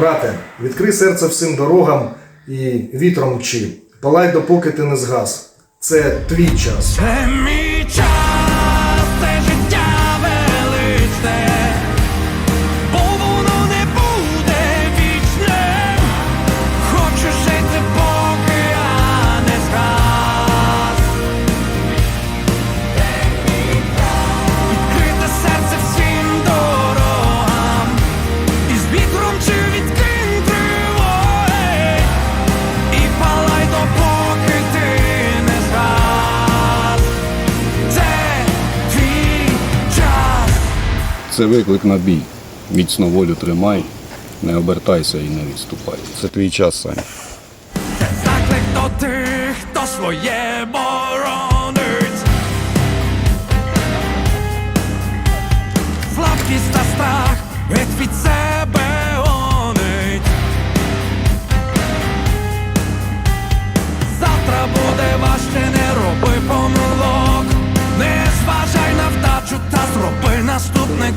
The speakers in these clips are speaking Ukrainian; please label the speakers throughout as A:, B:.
A: брате, відкрий серце всім дорогам і вітром мчи. Палай, допоки ти не згас. Це твій час.
B: Це мій час. Це
C: виклик на бій. Міцно волю тримай, не обертайся і не відступай. Це твій час, Саня.
B: Це заклик до тих, хто своє боронить. Слабкість та страх від це.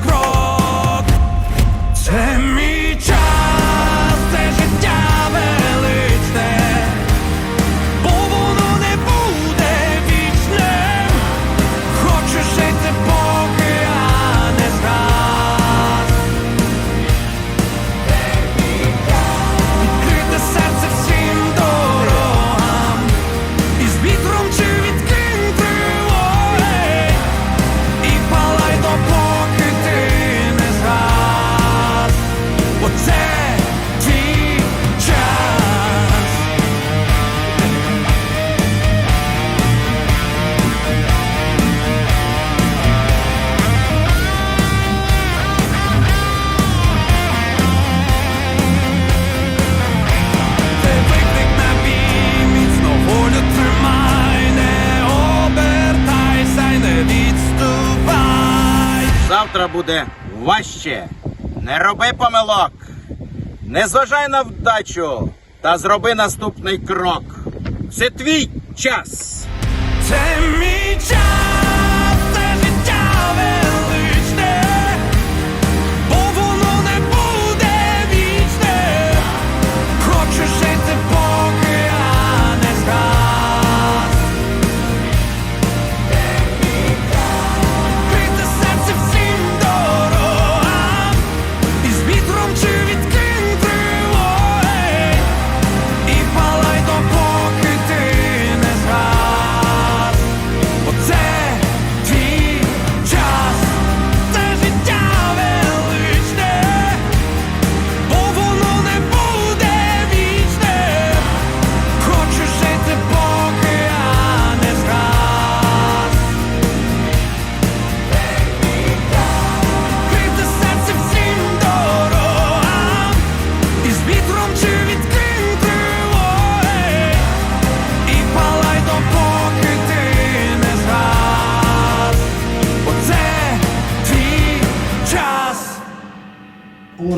B: Grow.
D: завтра буде важче. Не роби помилок, не зважай на вдачу та зроби наступний крок. Це твій час.
B: Це мій час.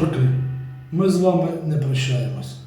E: Журки, ми з вами не прощаємось.